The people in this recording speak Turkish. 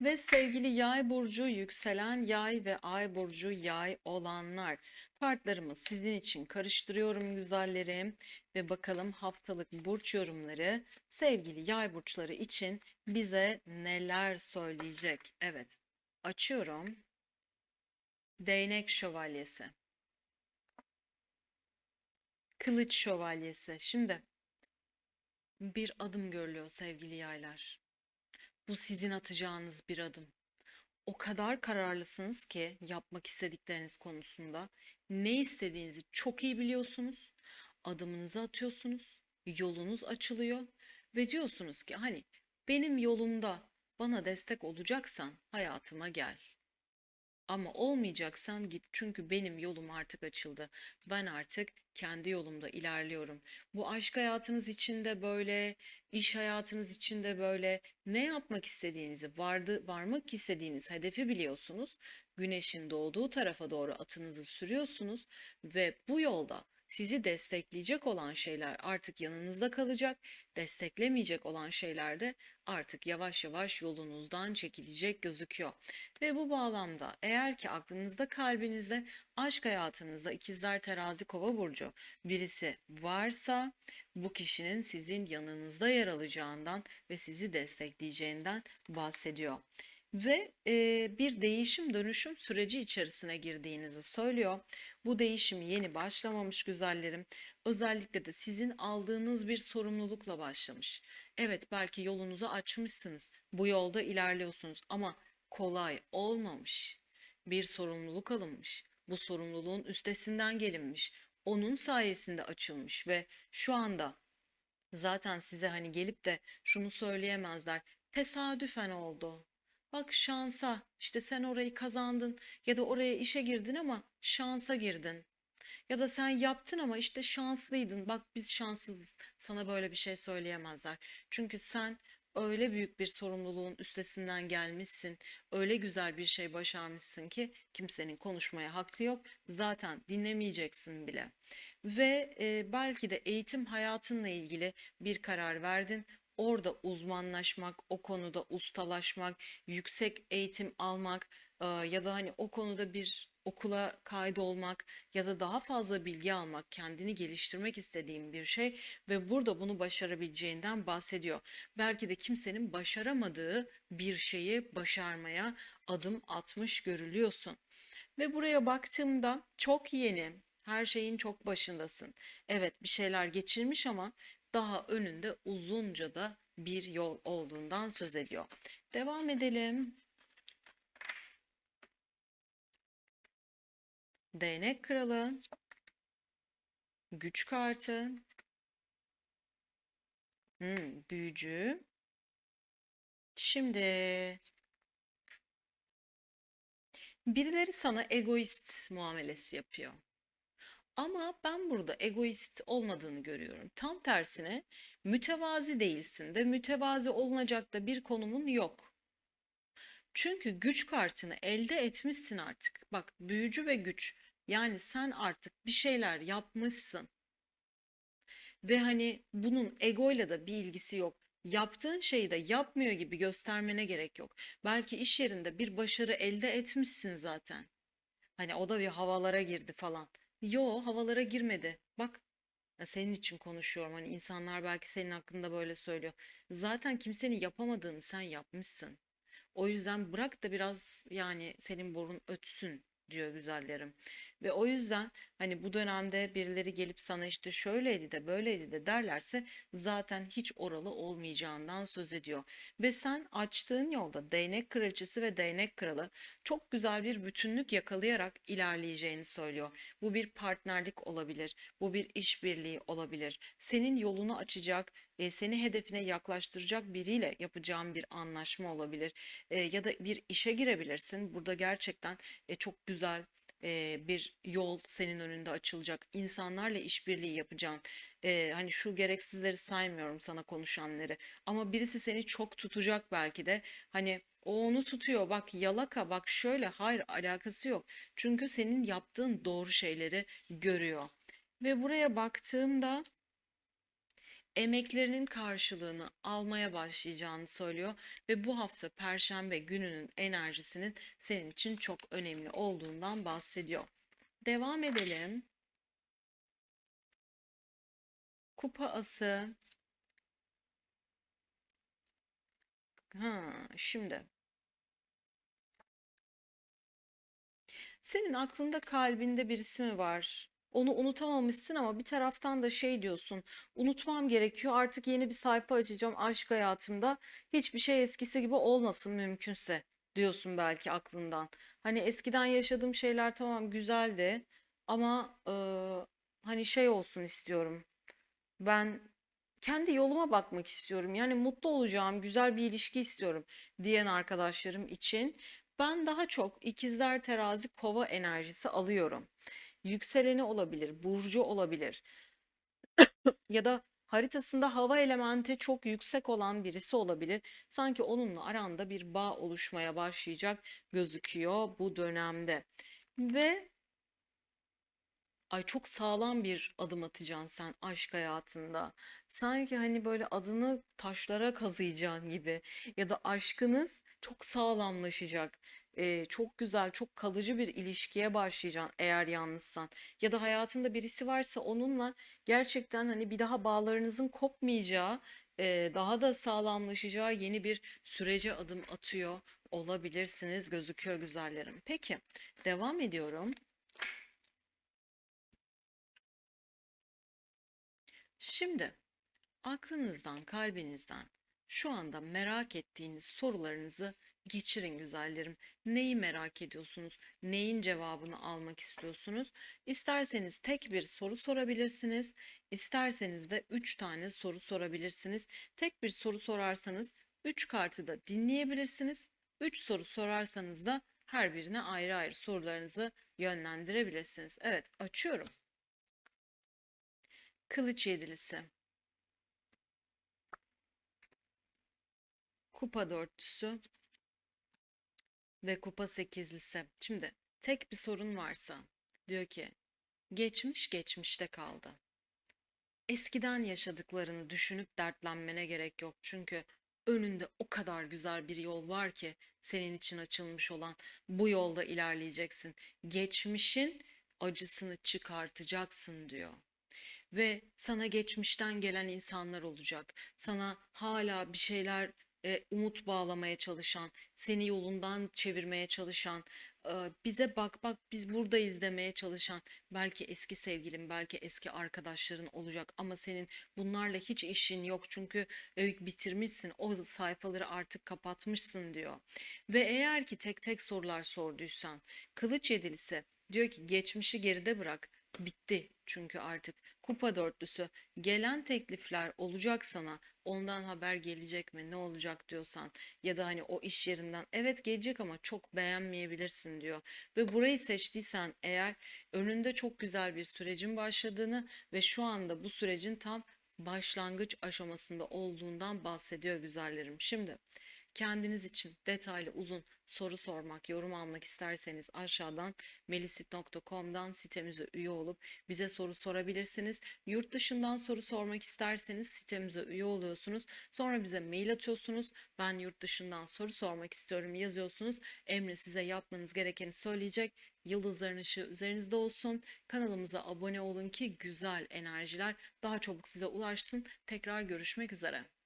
Ve sevgili yay burcu, yükselen yay ve ay burcu yay olanlar. Kartlarımı sizin için karıştırıyorum güzellerim. Ve bakalım haftalık burç yorumları sevgili yay burçları için bize neler söyleyecek? Evet, açıyorum. Değnek şövalyesi. Kılıç şövalyesi. Şimdi bir adım görülüyor sevgili yaylar. Bu sizin atacağınız bir adım. O kadar kararlısınız ki yapmak istedikleriniz konusunda ne istediğinizi çok iyi biliyorsunuz. Adımınızı atıyorsunuz. Yolunuz açılıyor ve diyorsunuz ki hani benim yolumda bana destek olacaksan hayatıma gel. Ama olmayacaksan git çünkü benim yolum artık açıldı. Ben artık kendi yolumda ilerliyorum. Bu aşk hayatınız için de böyle, iş hayatınız için de böyle ne yapmak istediğinizi, vardı, varmak istediğiniz hedefi biliyorsunuz. Güneşin doğduğu tarafa doğru atınızı sürüyorsunuz ve bu yolda sizi destekleyecek olan şeyler artık yanınızda kalacak, desteklemeyecek olan şeyler de artık yavaş yavaş yolunuzdan çekilecek gözüküyor. Ve bu bağlamda eğer ki aklınızda kalbinizde aşk hayatınızda ikizler terazi kova burcu birisi varsa bu kişinin sizin yanınızda yer alacağından ve sizi destekleyeceğinden bahsediyor ve e, bir değişim dönüşüm süreci içerisine girdiğinizi söylüyor. Bu değişim yeni başlamamış güzellerim. Özellikle de sizin aldığınız bir sorumlulukla başlamış. Evet belki yolunuzu açmışsınız. Bu yolda ilerliyorsunuz ama kolay olmamış. Bir sorumluluk alınmış. Bu sorumluluğun üstesinden gelinmiş. Onun sayesinde açılmış ve şu anda zaten size hani gelip de şunu söyleyemezler. Tesadüfen oldu. Bak şansa işte sen orayı kazandın ya da oraya işe girdin ama şansa girdin. Ya da sen yaptın ama işte şanslıydın. Bak biz şanssızız. Sana böyle bir şey söyleyemezler. Çünkü sen öyle büyük bir sorumluluğun üstesinden gelmişsin. Öyle güzel bir şey başarmışsın ki kimsenin konuşmaya hakkı yok. Zaten dinlemeyeceksin bile. Ve e, belki de eğitim hayatınla ilgili bir karar verdin orada uzmanlaşmak, o konuda ustalaşmak, yüksek eğitim almak e, ya da hani o konuda bir okula kaydolmak ya da daha fazla bilgi almak, kendini geliştirmek istediğim bir şey ve burada bunu başarabileceğinden bahsediyor. Belki de kimsenin başaramadığı bir şeyi başarmaya adım atmış görülüyorsun. Ve buraya baktığımda çok yeni, her şeyin çok başındasın. Evet bir şeyler geçirmiş ama daha önünde uzunca da bir yol olduğundan söz ediyor. Devam edelim. Değnek kralı. Güç kartı. Hmm, büyücü. Şimdi birileri sana egoist muamelesi yapıyor. Ama ben burada egoist olmadığını görüyorum. Tam tersine mütevazi değilsin ve mütevazi olunacak da bir konumun yok. Çünkü güç kartını elde etmişsin artık. Bak büyücü ve güç. Yani sen artık bir şeyler yapmışsın. Ve hani bunun egoyla da bir ilgisi yok. Yaptığın şeyi de yapmıyor gibi göstermene gerek yok. Belki iş yerinde bir başarı elde etmişsin zaten. Hani o da bir havalara girdi falan. Yo havalara girmedi. Bak ya senin için konuşuyorum. Hani insanlar belki senin hakkında böyle söylüyor. Zaten kimsenin yapamadığını sen yapmışsın. O yüzden bırak da biraz yani senin borun ötsün diyor güzellerim. Ve o yüzden hani bu dönemde birileri gelip sana işte şöyleydi de böyleydi de derlerse zaten hiç oralı olmayacağından söz ediyor. Ve sen açtığın yolda değnek kraliçesi ve değnek kralı çok güzel bir bütünlük yakalayarak ilerleyeceğini söylüyor. Bu bir partnerlik olabilir, bu bir işbirliği olabilir. Senin yolunu açacak, e, seni hedefine yaklaştıracak biriyle yapacağın bir anlaşma olabilir. E, ya da bir işe girebilirsin. Burada gerçekten e, çok güzel e, bir yol senin önünde açılacak. İnsanlarla işbirliği yapacaksın. E, hani şu gereksizleri saymıyorum sana konuşanları. Ama birisi seni çok tutacak belki de. Hani o onu tutuyor. Bak yalaka bak şöyle hayır alakası yok. Çünkü senin yaptığın doğru şeyleri görüyor. Ve buraya baktığımda emeklerinin karşılığını almaya başlayacağını söylüyor ve bu hafta Perşembe gününün enerjisinin senin için çok önemli olduğundan bahsediyor. Devam edelim. Kupa ası. Ha, şimdi. Senin aklında kalbinde birisi mi var? Onu unutamamışsın ama bir taraftan da şey diyorsun. Unutmam gerekiyor. Artık yeni bir sayfa açacağım aşk hayatımda. Hiçbir şey eskisi gibi olmasın mümkünse diyorsun belki aklından. Hani eskiden yaşadığım şeyler tamam güzeldi ama eee, hani şey olsun istiyorum. Ben kendi yoluma bakmak istiyorum. Yani mutlu olacağım, güzel bir ilişki istiyorum diyen arkadaşlarım için ben daha çok ikizler terazi kova enerjisi alıyorum. Yükseleni olabilir, burcu olabilir ya da haritasında hava elementi çok yüksek olan birisi olabilir. Sanki onunla aranda bir bağ oluşmaya başlayacak gözüküyor bu dönemde. Ve Ay çok sağlam bir adım atacaksın sen aşk hayatında. Sanki hani böyle adını taşlara kazıyacaksın gibi. Ya da aşkınız çok sağlamlaşacak. Çok güzel, çok kalıcı bir ilişkiye başlayacaksın eğer yalnızsan. Ya da hayatında birisi varsa onunla gerçekten hani bir daha bağlarınızın kopmayacağı, daha da sağlamlaşacağı yeni bir sürece adım atıyor olabilirsiniz gözüküyor güzellerim. Peki, devam ediyorum. Şimdi aklınızdan, kalbinizden şu anda merak ettiğiniz sorularınızı geçirin güzellerim. Neyi merak ediyorsunuz? Neyin cevabını almak istiyorsunuz? İsterseniz tek bir soru sorabilirsiniz. İsterseniz de üç tane soru sorabilirsiniz. Tek bir soru sorarsanız üç kartı da dinleyebilirsiniz. Üç soru sorarsanız da her birine ayrı ayrı sorularınızı yönlendirebilirsiniz. Evet, açıyorum. Kılıç yedilisi. Kupa dörtlüsü ve kupa sekizlisi. Şimdi tek bir sorun varsa diyor ki geçmiş geçmişte kaldı. Eskiden yaşadıklarını düşünüp dertlenmene gerek yok. Çünkü önünde o kadar güzel bir yol var ki senin için açılmış olan bu yolda ilerleyeceksin. Geçmişin acısını çıkartacaksın diyor ve sana geçmişten gelen insanlar olacak. Sana hala bir şeyler e, umut bağlamaya çalışan, seni yolundan çevirmeye çalışan, e, bize bak bak biz buradayız demeye çalışan, belki eski sevgilin, belki eski arkadaşların olacak ama senin bunlarla hiç işin yok çünkü e, bitirmişsin, o sayfaları artık kapatmışsın diyor. Ve eğer ki tek tek sorular sorduysan, kılıç yedilisi diyor ki geçmişi geride bırak bitti çünkü artık kupa dörtlüsü gelen teklifler olacak sana ondan haber gelecek mi ne olacak diyorsan ya da hani o iş yerinden evet gelecek ama çok beğenmeyebilirsin diyor ve burayı seçtiysen eğer önünde çok güzel bir sürecin başladığını ve şu anda bu sürecin tam başlangıç aşamasında olduğundan bahsediyor güzellerim. Şimdi Kendiniz için detaylı uzun soru sormak, yorum almak isterseniz aşağıdan melisit.com'dan sitemize üye olup bize soru sorabilirsiniz. Yurt dışından soru sormak isterseniz sitemize üye oluyorsunuz. Sonra bize mail atıyorsunuz. Ben yurt dışından soru sormak istiyorum yazıyorsunuz. Emre size yapmanız gerekeni söyleyecek. Yıldızların ışığı üzerinizde olsun. Kanalımıza abone olun ki güzel enerjiler daha çabuk size ulaşsın. Tekrar görüşmek üzere.